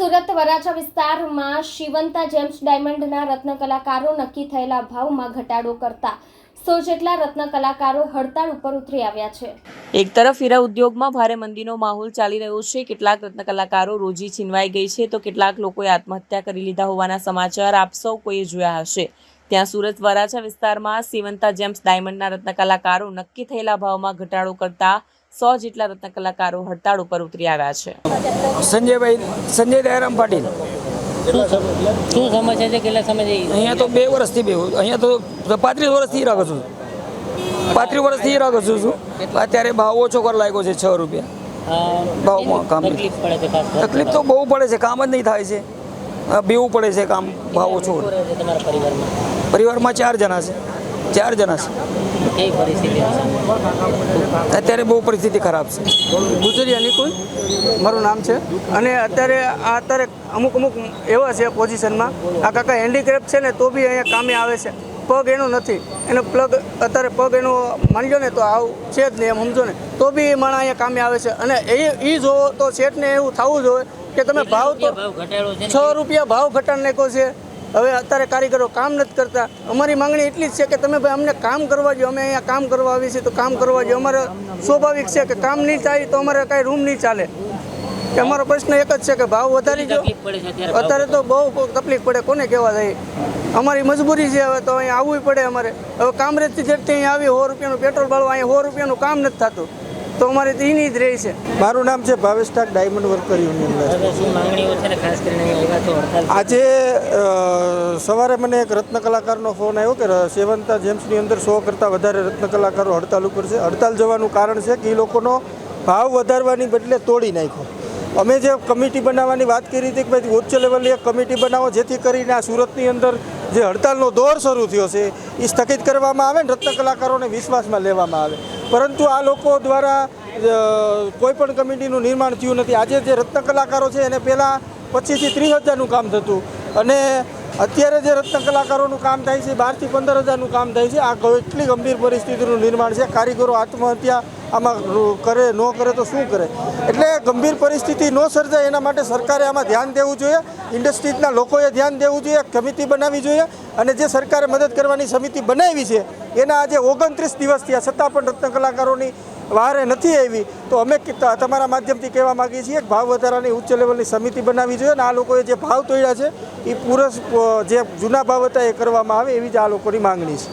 સુરત વરાછા વિસ્તારમાં શિવંતા જેમ્સ ડાયમંડના રત્ન કલાકારો નક્કી થયેલા ભાવમાં ઘટાડો કરતા સો જેટલા રત્ન કલાકારો હડતાળ ઉપર ઉતરી આવ્યા છે. એક તરફ હીરા ઉદ્યોગમાં ભારે મંદીનો માહોલ ચાલી રહ્યો છે. કેટલાક રત્ન કલાકારો રોજી છીનવાઈ ગઈ છે તો કેટલાક લોકોએ આત્મહત્યા કરી લીધા હોવાના સમાચાર આપ સૌ કોઈએ જોયા હશે. ત્યાં સુરત વરાછા વિસ્તારમાં સિવંતા જેમ્સ ડાયમંડના રત્ન કલાકારો નક્કી થયેલા ભાવમાં ઘટાડો કરતા સો જેટલા રત્ન કલાકારો હડતાળ ઉપર ઉતરી આવ્યા છે. સંજયભાઈ સંજય દયારામ પાટીલ. શું સમ- સમસ્યા છે કેટલા સમય અહીંયા તો બે વર્ષથી બે અહીંયા તો પાંત્રીસ વર્ષથી રાખું છું. પાંત્રીસ વર્ષથી રાખું છું છું. અત્યારે ભાવ ઓછો કર લાગ્યો છે છ રૂપિયા. ભાવમાં કામ તકલીફ તો બહુ પડે છે કામ જ નહીં થાય છે. બેવું પડે છે કામ ભાવ ઓછો પરિવારમાં ચાર જણા છે. ચાર જણા છે. અત્યારે બહુ પરિસ્થિતિ ખરાબ છે. ગુજરી અનિકુલ મારું નામ છે. અને અત્યારે આ અત્યારે અમુક અમુક એવા છે પોઝિશનમાં. આ કાકા હેન્ડીક્રેફ્ટ છે ને તો બી અહીંયા કામે આવે છે. પગ એનો નથી. એનો પ્લગ અત્યારે પગ એનો માનજો ને તો આવું છે જ નહીં એમ સમજો ને. તો બી એ માણસ અહીંયા કામે આવે છે. અને એ એ જોવો તો શેઠને એવું થવું જોઈએ કે તમે ભાવ તો છ રૂપિયા ભાવ ઘટાડ નાખ્યો છે. હવે અત્યારે કારીગરો કામ નથી કરતા. અમારી માંગણી એટલી જ છે કે તમે ભાઈ અમને કામ કરવા જો અમે અહીંયા કામ કરવા આવીએ છીએ તો કામ કરવા જો. અમારે સ્વાભાવિક છે કે કામ નહીં થાય તો અમારે કાંઈ રૂમ નહીં ચાલે. કે અમારો પ્રશ્ન એક જ છે કે ભાવ વધારી છે અત્યારે અત્યારે તો બહુ તકલીફ પડે. કોને કહેવા જાય અમારી મજબૂરી છે હવે તો અહીંયા આવવું પડે અમારે. હવે કામરેજથી જેટલી અહીંયા આવી સો રૂપિયાનું પેટ્રોલ બાળવા અહીંયા સો રૂપિયાનું કામ નથી થતું. તો અમારે તો એની જ રહી છે. મારું નામ છે Bhavesh Tak diamond worker union આજે સવારે મને એક રત્ન કલાકારનો ફોન આવ્યો કે સેવંતા જેમ્સની અંદર સો કરતાં વધારે રત્ન કલાકારો હડતાલ ઉપર છે. હડતાલ જવાનું કારણ છે કે એ લોકોનો ભાવ વધારવાની બદલે તોડી નાખ્યો. અમે જે કમિટી બનાવવાની વાત કરી હતી કે ભાઈ ઉચ્ચ લેવલે એક કમિટી બનાવો જેથી કરીને આ સુરતની અંદર જે હડતાલનો દોર શરૂ થયો છે એ સ્થગિત કરવામાં આવે ને રત્ન કલાકારોને વિશ્વાસમાં લેવામાં આવે. પરંતુ આ લોકો દ્વારા કોઈ પણ કમિટીનું નિર્માણ થયું નથી. આજે જે રત્ન કલાકારો છે, એને પહેલાં પચીસથી ત્રીસ હજારનું કામ થતું. અને અત્યારે જે રત્ન કલાકારોનું કામ થાય છે, બારથી પંદર હજારનું કામ થાય છે, આ એટલી ગંભીર પરિસ્થિતિનું નિર્માણ છે. કારીગરો આત્મહત્યા આમાં કરે, ન કરે તો શું કરે? એટલે ગંભીર પરિસ્થિતિ ન સર્જાય એના માટે સરકારે આમાં ધ્યાન દેવું જોઈએ. ઇન્ડસ્ટ્રીઝના લોકોએ ધ્યાન દેવું જોઈએ, કમિટી બનાવવી જોઈએ. અને જે સરકારે મદદ કરવાની સમિતિ બનાવી છે એના આજે ઓગણત્રીસ દિવસ થયા, છતાં પણ રત્ન કલાકારોની વારે નથી આવી. તો અમે તમારા માધ્યમથી કહેવા માગીએ છીએ કે ભાવ વધારાની ઉચ્ચ લેવલની સમિતિ બનાવવી જોઈએ અને આ લોકોએ જે ભાવ તોડ્યા છે એ પૂરસ જે જૂના ભાવ હતા એ કરવામાં આવે એવી જ આ લોકોની માંગણી છે.